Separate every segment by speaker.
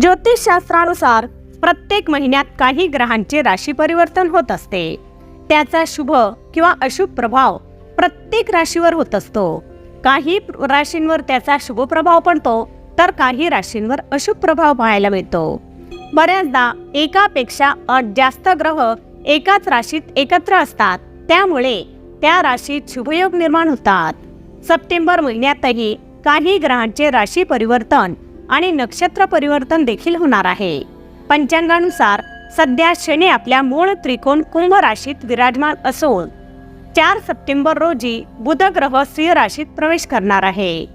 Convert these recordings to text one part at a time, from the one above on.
Speaker 1: ज्योतिषशास्त्रानुसार प्रत्येक महिन्यात काही ग्रहांचे राशी परिवर्तन होत असते. त्याचा शुभ किंवा अशुभ प्रभाव प्रत्येक राशीवर होत असतो. काही राशींवर त्याचा शुभ प्रभाव पडतो तर काही राशींवर अशुभ प्रभाव पाहायला मिळतो. बऱ्याचदा एकापेक्षा जास्त ग्रह एकाच राशीत एकत्र असतात. त्यामुळे त्या राशीत शुभयोग निर्माण होतात. सप्टेंबर महिन्यातही काही ग्रहांचे राशी परिवर्तन आणि नक्षत्र परिवर्तन देखील होणार आहे. पंचांगानुसार सध्या शनी आपल्या मूळ त्रिकोण कुंभ राशीत विराजमान असून चार सप्टेंबर रोजी बुध ग्रह सिंह राशीत प्रवेश करणार आहे.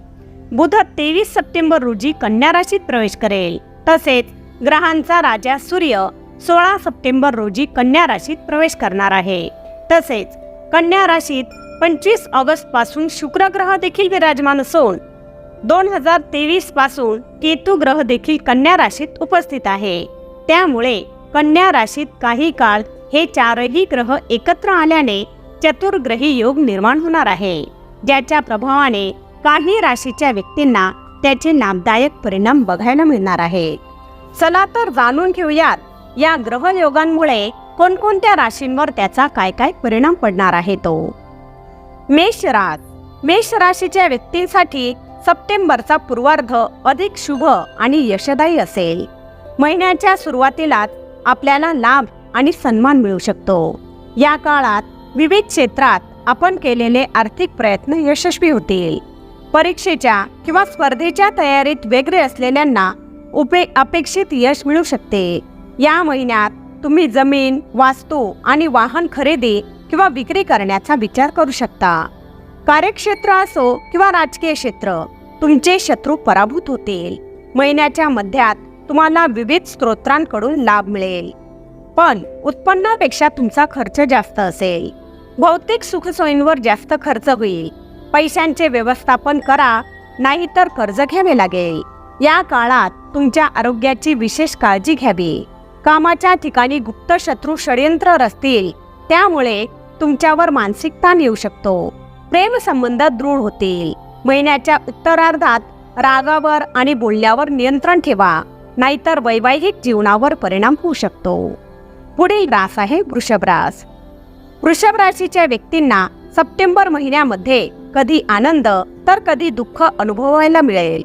Speaker 1: बुध तेवीस सप्टेंबर रोजी कन्या राशीत प्रवेश करेल. तसेच ग्रहांचा राजा सूर्य सोळा सप्टेंबर रोजी कन्या राशीत प्रवेश करणार आहे. तसेच कन्या राशीत पंचवीस ऑगस्टपासून शुक्र ग्रह देखील विराजमान असून दोन हजार तेवीसपासून केतू ग्रह देखील कन्या राशीत उपस्थित आहे. त्यामुळे कन्या राशीत काही काळ हे चारही ग्रह एकत्र आल्याने चतुर्ग्रही योग निर्माण होणार आहे. ज्याच्या प्रभावाने काही राशीच्या व्यक्तींना त्याचे लाभदायक परिणाम बघायला मिळणार आहे. चला तर जाणून घेऊयात या ग्रहयोगांमुळे कोणकोणत्या राशींवर त्याचा काय काय परिणाम पडणार आहे तो. मेष रास मेष राशीच्या व्यक्तींसाठी सप्टेंबरचा पूर्वार्ध अधिक शुभ आणि यशदायी असेल. महिन्याच्या सुरुवातीलाच आपल्याला लाभ आणि सन्मान मिळू शकतो. या काळात विविध क्षेत्रात आपण केलेले आर्थिक प्रयत्न यशस्वी होतील. परीक्षेच्या किंवा स्पर्धेच्या तयारीत वेगळे असलेल्यांना उपे अपेक्षित यश मिळू शकते. या महिन्यात तुम्ही जमीन वास्तू आणि वाहन खरेदी किंवा विक्री करण्याचा विचार करू शकता. कार्यक्षेत्र असो किंवा राजकीय क्षेत्र तुमचे शत्रू पराभूत होतील. महिन्याच्या मध्यात तुम्हाला विविध स्त्रोतांकडून लाभ मिळेल. पण उत्पन्नापेक्षा तुमचा खर्च जास्त असेल. भौतिक सुखसोयींवर जास्त खर्च होईल. पैशांचे व्यवस्थापन करा नाहीतर कर्ज घ्यावे लागेल. या काळात तुमच्या आरोग्याची विशेष काळजी घ्यावी. कामाच्या ठिकाणी गुप्त शत्रू षडयंत्र असतील त्यामुळे तुमच्यावर मानसिक ताण येऊ शकतो. प्रेम संबंध दृढ होतील. महिन्याच्या उत्तरार्धात रागावर आणि बोलण्यावर नियंत्रण ठेवा. नाहीतर वैवाहिक जीवनावर परिणाम होऊ शकतो. पुढील रास आहे वृषभ रास. वृषभ राशीच्या व्यक्तींना सप्टेंबर महिन्यामध्ये कधी आनंद तर कधी दुःख अनुभवायला मिळेल.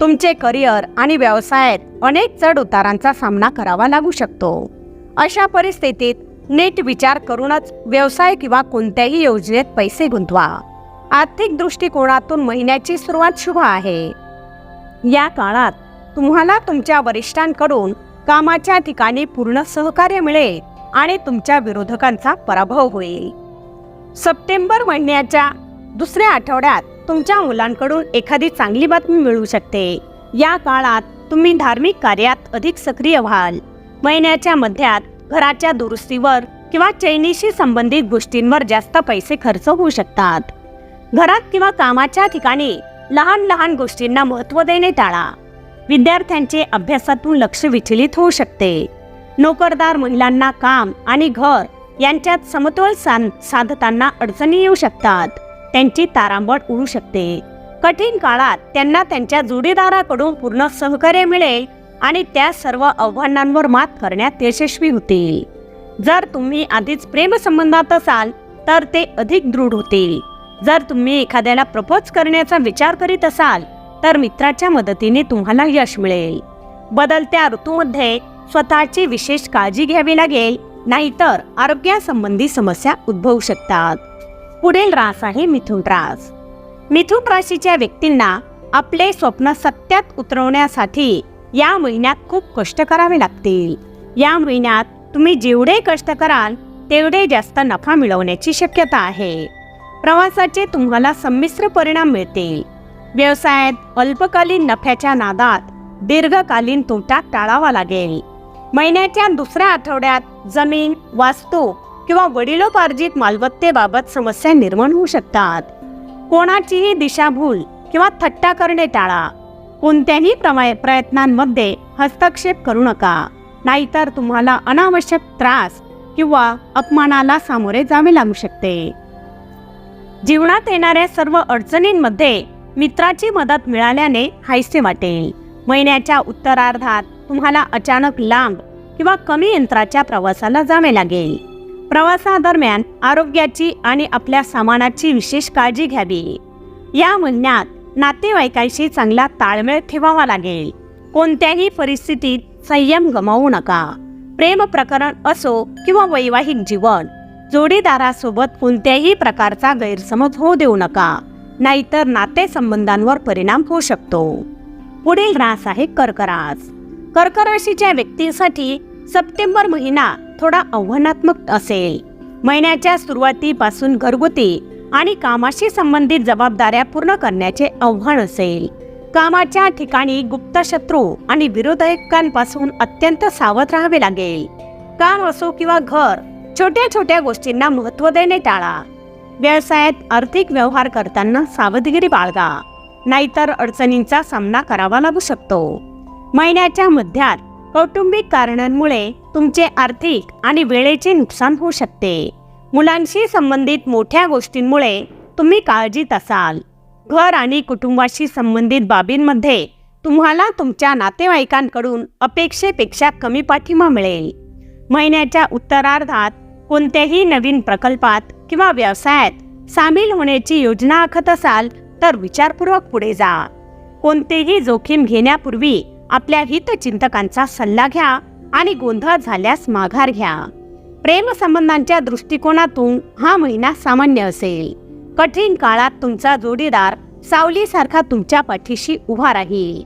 Speaker 1: तुमचे करिअर आणि व्यवसायात अनेक चढ उतारांचा सामना करावा लागू शकतो. अशा परिस्थितीत नीट विचार करूनच व्यवसाय किंवा कोणत्याही योजनेत पैसे गुंतवा. आर्थिक दृष्टिकोनातून महिन्याची सुरुवात शुभ आहे. या काळात तुम्हाला तुमच्या वरिष्ठांकडून कामाच्या ठिकाणी पूर्ण सहकार्य मिळेल आणि तुमच्या विरोधकांचा पराभव होईल. सप्टेंबर महिन्याच्या दुसऱ्या आठवड्यात तुमच्या मुलांकडून एखादी चांगली बातमी मिळू शकते. या काळात तुम्ही धार्मिक कार्यात अधिक सक्रिय व्हाल. महिन्याच्या मध्यात घराच्या दुरुस्तीवर किंवा चैनीशी संबंधित गोष्टींवर जास्त पैसे खर्च होऊ शकतात. घरात किंवा कामाच्या ठिकाणी लहान लहान गोष्टींना महत्त्व देणे टाळा. विद्यार्थ्यांचे अभ्यासातून लक्ष विचलित होऊ शकते. नोकरदार महिलांना काम आणि घर यांच्यात समतोल सान साधताना अडचणी येऊ शकतात. त्यांची तारांबळ उडू शकते. कठीण काळात त्यांना त्यांच्या जोडीदाराकडून पूर्ण सहकार्य मिळेल आणि त्या सर्व आव्हानांवर मात करण्यात यशस्वी होतील. जर तुम्ही आधीच प्रेमसंबंधात असाल तर ते अधिक दृढ होतील. जर तुम्ही एखाद्याला प्रपोज करण्याचा विचार करीत असाल तर मित्राच्या मदतीने तुम्हाला यश मिळेल. बदलत्या ऋतूमध्ये स्वतःची विशेष काळजी घ्यावी लागेल नाहीतर आरोग्यासंबंधी समस्या उद्भवू शकतात. पुढील रास आहे मिथुन रास. मिथुन राशीच्या व्यक्तींना आपले स्वप्न सत्यात उतरवण्यासाठी या महिन्यात खूप कष्ट करावे लागतील. या महिन्यात तुम्ही जेवढे कष्ट कराल तेवढे जास्त नफा मिळवण्याची शक्यता आहे. प्रवासाचे तुम्हाला संमिश्र परिणाम मिळतील. व्यवसायात अल्पकालीन नफ्याच्या नादात दीर्घकालीन तोटा टाळावा लागेल. महिन्याच्या दुसऱ्या आठवड्यात जमीन वास्तू किंवा वडिलोपार्जित मालमत्तेबाबत समस्या निर्माण होऊ शकतात. कोणाचीही दिशाभूल किंवा थट्टा करणे टाळा. कोणत्याही प्रवय प्रयत्नांमध्ये हस्तक्षेप करू नका. नाहीतर तुम्हाला अनावश्यक त्रास किंवा अपमानाला सामोरे जावे लागू शकते. जीवनात येणाऱ्या सर्व अडचणींमध्ये मित्राची मदत मिळाल्याने हायसे वाटेल. महिन्याच्या उत्तरार्धात तुम्हाला अचानक लांब किंवा कमी यंत्राच्या प्रवासाला जावे लागेल. प्रवासादरम्यान आरोग्याची आणि आपल्या सामानाची विशेष काळजी घ्यावी. या महिन्यात नातेवाईकांशी चांगला ताळमेळ ठेवावा लागेल. कोणत्याही परिस्थितीत संयम गमावू नका. प्रेम प्रकरण असो किंवा वैवाहिक जीवन जोडीदारासोबत कोणत्याही प्रकारचा गैरसमज होऊ देऊ नका. नाहीतर नातेसंबंधांवर परिणाम होऊ शकतो. पुढील रास आहे कर्करास. कर्कराशीच्या व्यक्तीसाठी सप्टेंबर महिना थोडा आव्हानात्मक असेल. महिन्याच्या सुरुवातीपासून घरगुती आणि कामाशी संबंधित जबाबदाऱ्या पूर्ण करण्याचे आव्हान असेल. कामाच्या ठिकाणी गुप्त शत्रू आणि विरोधकांपासून अत्यंत सावध राहावे लागेल. काम असो किंवा घर छोट्या छोट्या गोष्टींना महत्त्व देणे टाळा. व्यवसायात आर्थिक व्यवहार करताना सावधगिरी बाळगा. नाहीतर अडचणींचा सामना करावा लागू शकतो. महिन्याच्या मध्यात कौटुंबिक कारणांमुळे तुमचे आर्थिक आणि वेळेचे नुकसान होऊ शकते. मुलांशी संबंधित मोठ्या गोष्टींमुळे तुम्ही काळजीत असाल. घर आणि कुटुंबाशी संबंधित बाबींमध्ये तुम्हाला तुमच्या नातेवाईकांकडून अपेक्षेपेक्षा कमी पाठिंबा मिळेल. महिन्याच्या उत्तरार्धात कोणत्याही नवीन प्रकल्पात किंवा व्यवसायात सामील होण्याची योजना आखत असाल तर विचारपूर्वक पुढे जा. कोणतेही जोखीम घेण्यापूर्वी आपल्या हितचिंतकांचा सल्ला घ्या आणि गोंधळ झाल्यास माघार घ्या. प्रेमसंबंधांच्या दृष्टिकोनातून हा महिना सामान्य असेल. कठीण काळात तुमचा जोडीदार सावलीसारखा तुमच्या पाठीशी उभा राहील.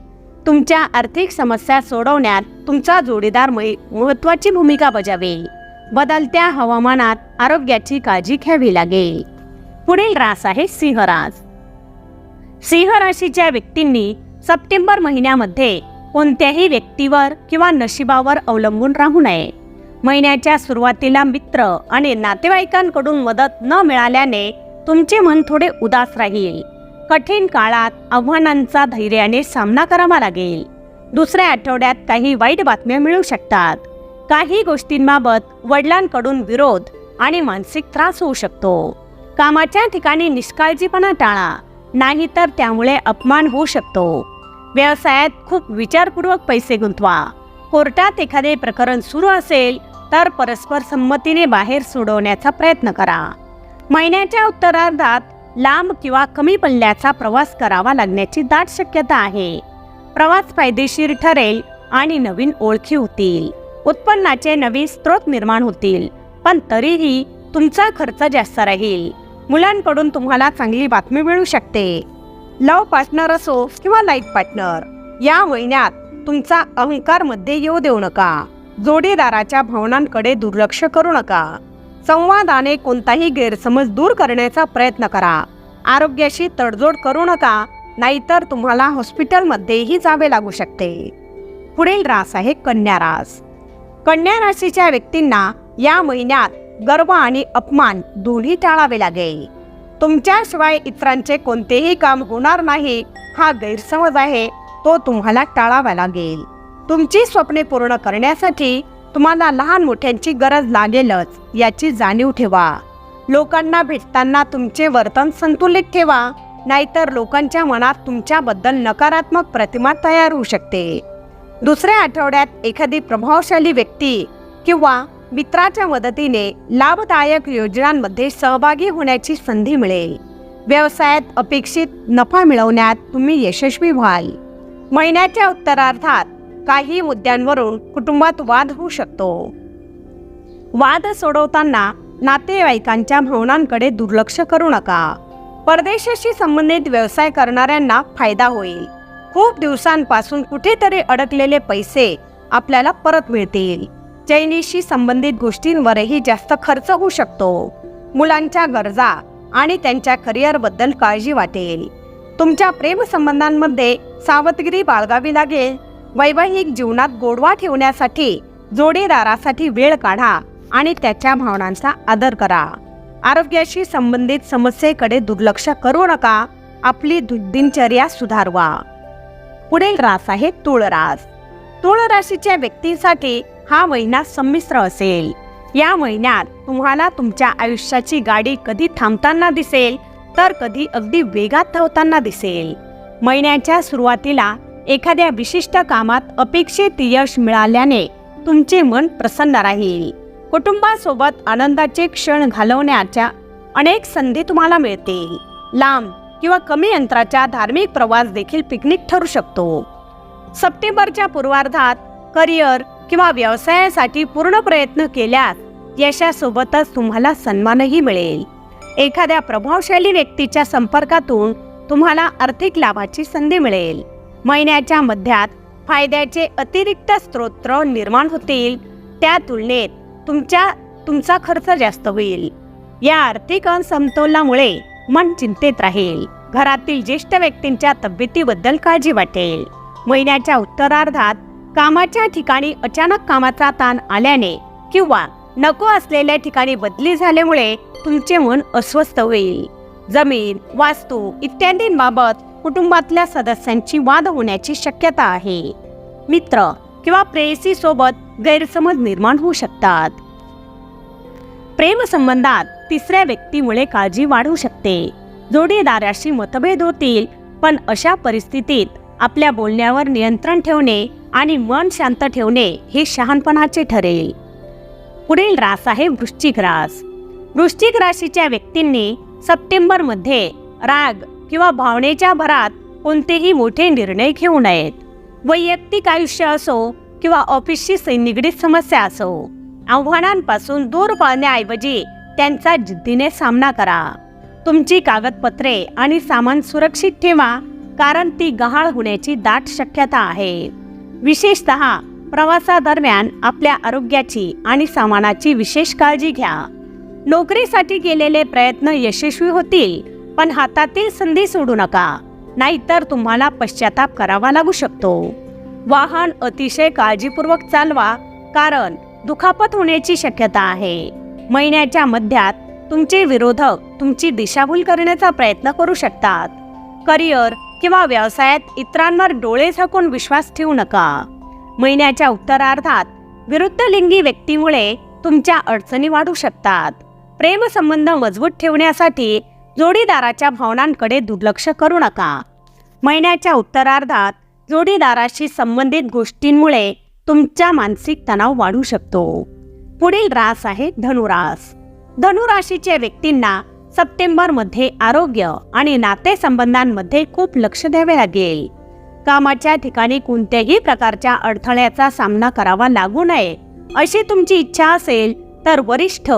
Speaker 1: तुमच्या आर्थिक समस्या सोडवण्यात तुमचा जोडीदार मै- महत्वाची भूमिका बजावेल. बदलत्या हवामानात आरोग्याची काळजी घ्यावी लागेल. पुढील रास आहे सिंह रास. सिंह राशीच्या व्यक्तींनी सप्टेंबर महिन्यामध्ये कोणत्याही व्यक्तीवर किंवा नशिबावर अवलंबून राहू नये. महिन्याच्या सुरुवातीला मित्र आणि नातेवाईकांकडून मदत न मिळाल्याने तुमचे मन थोडे उदास राहील. कठीण काळात आव्हानांचा धैर्याने सामना करावा लागेल. दुसऱ्या आठवड्यात काही वाईट बातम्या मिळू शकतात. काही गोष्टींबाबत वडिलांकडून विरोध आणि मानसिक त्रास होऊ शकतो. कामाच्या ठिकाणी निष्काळजीपणा टाळा नाहीतर त्यामुळे अपमान होऊ शकतो. व्यवसायात खूप विचारपूर्वक पैसे गुंतवा. कोर्टात एखादे प्रकरण सुरू असेल तर परस्पर संमतीने बाहेर सोडवण्याचा प्रयत्न करा. महिन्याच्या उत्तरार्धात लांब किंवा कमी पल्ल्याचा प्रवास करावा लागण्याची दाट शक्यता आहे. प्रवास फायदेशीर ठरेल आणि नवीन ओळखी होतील. उत्पन्नाचे नवीन स्रोत निर्माण होतील पण तरीही तुमचा खर्च जास्त राहील. मुलांकडून तुम्हाला चांगली बातमी मिळू शकते. लव पार्टनर असो किंवा लाईफ पार्टनर या महिन्यात तुमचा अहंकारमध्ये येऊ देऊ नका. जोडीदाराच्या भावनांकडे दुर्लक्ष करू नका. संवादाने कोणताही गैरसमज दूर करण्याचा प्रयत्न करा. आरोग्याशी तडजोड करू नका नाहीतर तुम्हाला हॉस्पिटलमध्येही जावे लागू शकते. पुढील रास आहे कन्या रास. कन्या राशीच्या व्यक्तींना या महिन्यात गर्व आणि अपमान दोन्ही टाळावे लागेल. तुमच्याशिवाय इतरांचे कोणतेही काम होणार नाही हा गैरसमज आहे. तो तुम्हाला टाळावा लागेल तुमची स्वप्ने पूर्ण करण्यासाठी तुम्हाला लहान मोठ्यांची गरज लागेलच याची जाणीव ठेवा. लोकांना भेटताना तुमचे वर्तन संतुलित ठेवा नाहीतर लोकांच्या मनात तुमच्याबद्दल नकारात्मक प्रतिमा तयार होऊ शकते. दुसऱ्या आठवड्यात एखादी प्रभावशाली व्यक्ती किंवा मित्राच्या मदतीने लाभदायक योजनांमध्ये सहभागी होण्याची संधी मिळेल. व्यवसायात अपेक्षित नफा मिळवण्यात तुम्ही यशस्वी व्हाल. महिन्याच्या उत्तरार्धात काही मुद्द्यांवरून कुटुंबात वाद होऊ शकतो. वाद सोडवताना नातेवाईकांच्या भावनांकडे दुर्लक्ष करू नका. परदेशाशी संबंधित व्यवसाय करणाऱ्यांना फायदा होईल. खूप दिवसांपासून कुठेतरी अडकलेले पैसे आपल्याला परत मिळतील. चैनीशी संबंधित गोष्टींवरही जास्त खर्च होऊ शकतो. मुलांच्या गरजा आणि त्यांच्या करिअरबद्दल काळजी वाटेल. तुमच्या प्रेमसंबंधांमध्ये सावधगिरी बाळगावी लागेल. वैवाहिक जीवनात गोडवा ठेवण्यासाठी जोडीदारासाठी वेळ काढा आणि त्याच्या भावनांचा आदर करा. आरोग्याशी संबंधित समस्येकडे दुर्लक्ष करू नका. आपली दु- दिनचर्या सुधारवा. पुढील रास आहे तुळ रास तुळ राशीच्या व्यक्तींसाठी हा महिना संमिश्र असेल. या महिन्यात तुम्हाला तुमच्या आयुष्याची गाडी कधी थांबताना दिसेल तर कधी अगदी वेगात धावताना दिसेल. महिन्याच्या सुरुवातीला एखाद्या विशिष्ट कामात अपेक्षित यश मिळाल्याने तुमचे मन प्रसन्न राहील. कुटुंबासोबत आनंदाचे क्षण घालवण्याच्या अनेक संधी तुम्हाला मिळतील. लांब किंवा कमी अंतराच्या धार्मिक प्रवास देखील पिकनिक ठरू शकतो. सप्टेंबरच्या पूर्वार्धात करिअर किंवा व्यवसायासाठी पूर्ण प्रयत्न केल्यास यशासोबतच तुम्हाला सन्मानही मिळेल. एखाद्या प्रभावशाली व्यक्तीच्या संपर्कातून तुम्हाला आर्थिक लाभाची संधी मिळेल. महिन्याच्या मध्यात फायद्याचे अतिरिक्त स्रोत निर्माण होतील. त्या तुलनेत तुमच्या तुमचा खर्च जास्त होईल. या आर्थिक असमतोलामुळे मन चिंतेत राहील. घरातील ज्येष्ठ व्यक्तींच्या तब्येतीबद्दल काळजी वाटेल. महिन्याच्या उत्तरार्धात कामाच्या ठिकाणी अचानक कामाचा ताण आल्याने किंवा नको असलेल्या ठिकाणी बदली झाल्यामुळे तुमचे मन अस्वस्थ होईल. जमीन वास्तू इत्यादींबाबत कुटुंबातल्या सदस्यांची वाद होण्याची शक्यता आहे. मित्र किंवा प्रेयसी सोबत गैरसमज निर्माण होऊ शकतात. प्रेमसंबंधात तिसऱ्या व्यक्तीमुळे काळजी वाढू शकते. जोडीदाराशी मतभेद होतील पण अशा परिस्थितीत आपल्या बोलण्यावर नियंत्रण ठेवणे आणि मन शांत ठेवणे हे शहाणपणाचे ठरेल. पुढील रास आहे वृश्चिक रास. वृश्चिक राशीच्या व्यक्तींनी सप्टेंबरमध्ये राग किंवा भावनेच्या भरात कोणतेही मोठे निर्णय घेऊ नयेत. वैयक्तिक आयुष्य असो किंवा ऑफिसशी निगडीत समस्या असो आव्हानांपासून दूर पळण्याऐवजी त्यांचा जिद्दीने सामना करा. तुमची कागदपत्रे आणि सामान सुरक्षित ठेवा कारण ती गहाळ होण्याची दाट शक्यता आहे. विशेषत प्रवासादरम्यान आपल्या आरोग्याची आणि सामानाची विशेष काळजी घ्या. नोकरीसाठी केलेले प्रयत्न यशस्वी होतील पण हातातील संधी सोडू नका. नाहीतर तुम्हाला पश्चाताप करावा लागू शकतो. वाहन अतिशय काळजीपूर्वक चालवा कारण दुखापत होण्याची शक्यता आहे. महिन्याच्या मध्यात तुमचे विरोधक तुमची दिशाभूल करण्याचा प्रयत्न करू शकतात. करिअर किंवा व्यवसायात इतरांवर डोळे झाकून विश्वास ठेवू नका. महिन्याच्या उत्तरार्धात विरुद्ध लिंगी व्यक्तीमुळे तुमच्या अडचणी वाढू शकतात. प्रेमसंबंध मजबूत ठेवण्यासाठी जोडीदाराच्या भावनांकडे दुर्लक्ष करू नका. महिन्याच्या उत्तरार्धात जोडीदाराशी संबंधित गोष्टींमुळे तुमचा मानसिक तणाव वाढू शकतो. पुढील रास आहे धनुरास. धनुराशीच्या व्यक्तींना सप्टेंबरमध्ये आरोग्य आणि नातेसंबंधांमध्ये खूप लक्ष द्यावे लागेल. कामाच्या ठिकाणी कोणत्याही प्रकारच्या अडथळ्याचा सामना करावा लागू नये. अशी तुमची इच्छा असेल तर वरिष्ठ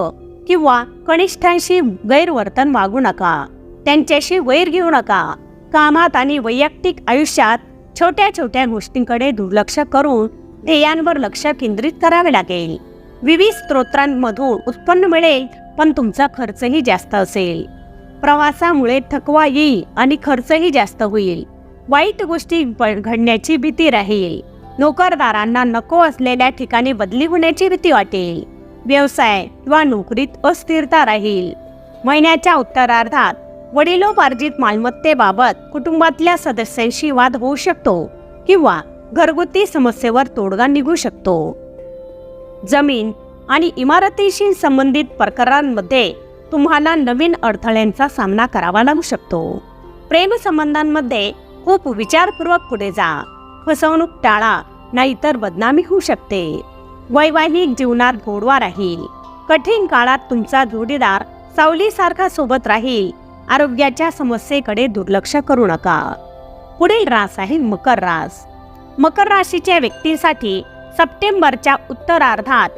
Speaker 1: किंवा कनिष्ठांशी गैरवर्तन वागू नका. त्यांच्याशी वैर घेऊ नका. कामात आणि वैयक्तिक आयुष्यात छोट्या छोट्या गोष्टींकडे दुर्लक्ष करून ध्येयांवर लक्ष केंद्रित करावे लागेल. विविध स्रोतांमधून उत्पन्न मिळेल पण तुमचा खर्चही जास्त असेल. प्रवासामुळे थकवा येईल आणि खर्चही जास्त होईल. वाईट गोष्टी घडण्याची भीती राहील. नोकरदारांना नको असलेल्या ठिकाणी बदली होण्याची भीती वाटेल. व्यवसाय किंवा नोकरीत अस्थिरता राहील. महिन्याच्या उत्तरार्धात वडिलोपार्जित मालमत्तेबाबत कुटुंबातल्या सदस्यांशी वाद होऊ शकतो किंवा घरगुती समस्येवर तोडगा निघू शकतो. जमीन आणि इमारतीशी संबंधित प्रकारांमध्ये तुम्हाला नवीन अडथळ्यांचा सामना करावा लागू शकतो. प्रेमसंबंधांमध्ये खूप विचारपूर्वक पुढे जा. फसवणूक टाळा नाहीतर बदनामी होऊ शकते. वैवाहिक जीवनात गोडवा राहील. कठीण काळात तुमचा जोडीदार सावलीसारखा सोबत राहील. आरोग्याच्या समस्येकडे दुर्लक्ष करू नका. पुढील रास आहे मकर रास. मकर राशीच्या व्यक्तींसाठी सप्टेंबरच्या उत्तरार्धात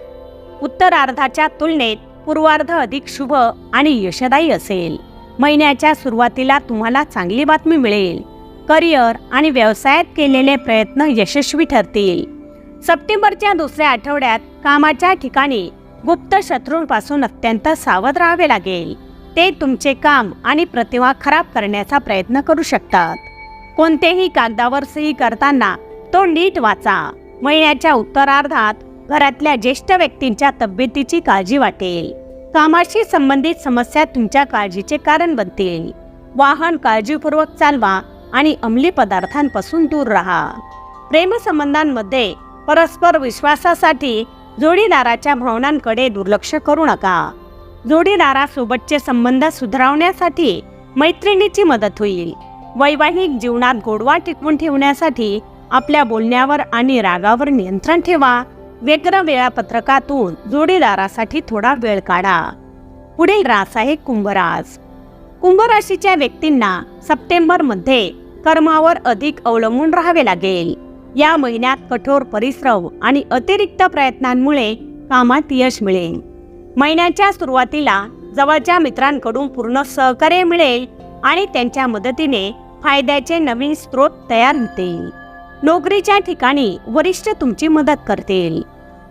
Speaker 1: उत्तरार्धाच्या तुलनेत पूर्वार्ध अधिक शुभ आणि यशदायी असेल. महिन्याच्या सुरुवातीला तुम्हाला चांगली बातमी मिळेल. करिअर आणि व्यवसायात केलेले प्रयत्न यशस्वी ठरतील. सप्टेंबरच्या दुसऱ्या आठवड्यात कामाच्या ठिकाणी गुप्त शत्रूंपासून अत्यंत सावध राहावे लागेल. ते तुमचे काम आणि प्रतिमा खराब करण्याचा प्रयत्न करू शकतात. कोणतेही कागदावर सही करताना तो नीट वाचा. महिन्याच्या उत्तरार्धात घरातल्या ज्येष्ठ व्यक्तींच्या तब्येतीची काळजी वाटेल. कामाशी संबंधित समस्या तुमच्या काळजीचे कारण बनतील. वाहन काळजीपूर्वक चालवा आणि अंमली पदार्थांपासून दूर राहा. प्रेमसंबंधांमध्ये परस्पर विश्वासासाठी जोडीदाराच्या भावनांकडे दुर्लक्ष करू नका. जोडीदारासोबतचे संबंध सुधारवण्यासाठी मैत्रिणीची मदत होईल. वैवाहिक जीवनात गोडवा टिकवून ठेवण्यासाठी आपल्या बोलण्यावर आणि रागावर नियंत्रण ठेवा. व्यग्र वेळापत्रकातून जोडीदारासाठी थोडा वेळ काढा. पुढील रास आहे कुंभरास. कुंभ राशीच्या व्यक्तींना सप्टेंबरमध्ये कर्मावर अधिक अवलंबून राहावे लागेल. या महिन्यात कठोर परिश्रम आणि अतिरिक्त प्रयत्नांमुळे कामात यश मिळेल. महिन्याच्या सुरुवातीला जवळच्या मित्रांकडून पूर्ण सहकार्य मिळेल आणि त्यांच्या मदतीने फायद्याचे नवीन स्रोत तयार होतील. नोकरीच्या ठिकाणी वरिष्ठ तुमची मदत करतील.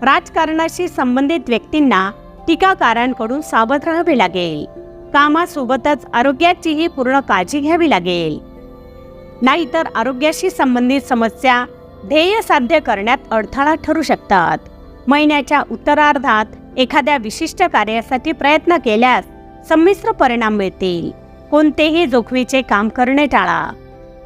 Speaker 1: राजकारणाशी संबंधित व्यक्तींना टीकाकारांकडून सावध राहावे लागेल. कामासोबतच आरोग्याचीही पूर्ण काळजी घ्यावी लागेल. नाहीतर आरोग्याशी संबंधित समस्या ध्येय साध्य करण्यात अडथळा ठरू शकतात. महिन्याच्या उत्तरार्धात एखाद्या विशिष्ट कार्यासाठी प्रयत्न केल्यास संमिश्र परिणाम मिळतील. कोणतेही जोखमीचे काम करणे टाळा.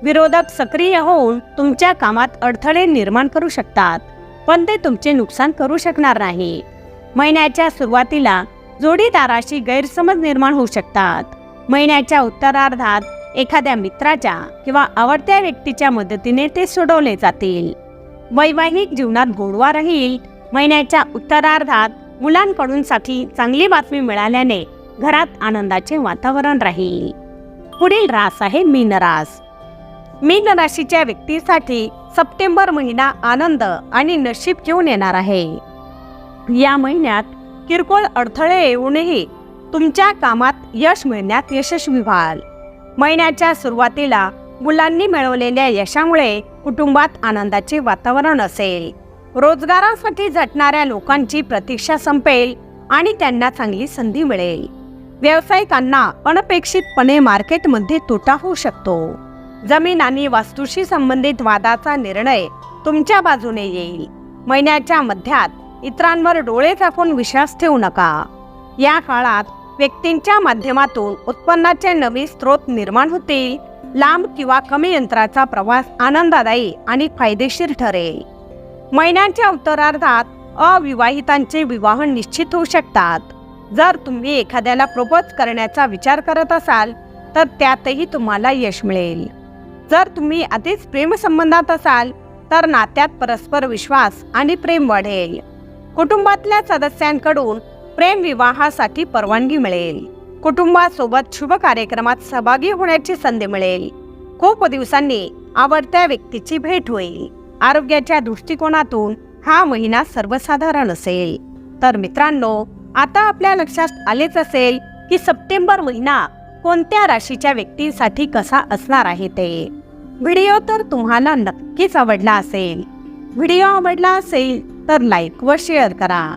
Speaker 1: विरोधक सक्रिय होऊन तुमच्या कामात अडथळे निर्माण करू शकतात पण ते तुमचे नुकसान करू शकणार नाही. महिन्याच्या सुरुवातीला जोडीदाराशी गैरसमज निर्माण होऊ शकतात. महिन्याच्या उत्तरार्धात एखाद्या मित्राच्या किंवा आवडत्या व्यक्तीच्या मदतीने ते सोडवले जातील. वैवाहिक जीवनात गोडवा राहील. महिन्याच्या उत्तरार्धात मुलांकडून साठी चांगली बातमी मिळाल्याने घरात आनंदाचे वातावरण राहील. पुढील रास आहे मीन रास. मीन राशीच्या व्यक्तीसाठी सप्टेंबर महिना आनंद आणि नशीब घेऊन येणार आहे. या महिन्यात किरकोळ अडथळे येऊनही तुमच्या कामात यश मिळण्यात यशस्वी व्हाल. महिन्याच्या सुरुवातीला मुलांनी मिळवलेल्या यशामुळे कुटुंबात आनंदाचे वातावरण असेल. रोजगारासाठी झटणाऱ्या लोकांची प्रतीक्षा संपेल आणि त्यांना चांगली संधी मिळेल. व्यावसायिकांना अनपेक्षितपणे मार्केटमध्ये तोटा होऊ शकतो. जमीन आणि वास्तूशी संबंधित वादाचा निर्णय तुमच्या बाजूने येईल. महिन्याच्या मध्यात इतरांवर डोळे झाकून विश्वास ठेवू नका. या काळात व्यक्तींच्या माध्यमातून उत्पन्नाचे नवे स्रोत निर्माण होतील. लांब किंवा कमी यंत्राचा प्रवास आनंददायी आणि फायदेशीर ठरेल. महिन्यांच्या उत्तरार्धात अविवाहितांचे विवाह निश्चित होऊ शकतात. जर तुम्ही एखाद्याला प्रपोज करण्याचा विचार करत असाल तर त्यातही तुम्हाला यश मिळेल. जर तुम्ही आधीच प्रेमसंबंधात असाल तर नात्यात परस्पर विश्वास आणि प्रेम वाढेल. कुटुंबातल्या सदस्यांकडून प्रेम विवाहासाठी परवानगी मिळेल. कुटुंबासोबत शुभ कार्यक्रमात सहभागी होण्याची संधी मिळेल. खूप दिवसांनी आवडत्या व्यक्तीची भेट होईल. आरोग्याच्या दृष्टिकोनातून हा महिना सर्वसाधारण असेल. तर मित्रांनो आता आपल्या लक्षात आलेच असेल की सप्टेंबर महिना कोणत्या राशीच्या व्यक्तींसाठी कसा असणार आहे ते. व्हिडिओ तर तुम्हाला नक्कीच आवडला असेल. व्हिडिओ आवडला असेल तर लाईक व शेअर करा.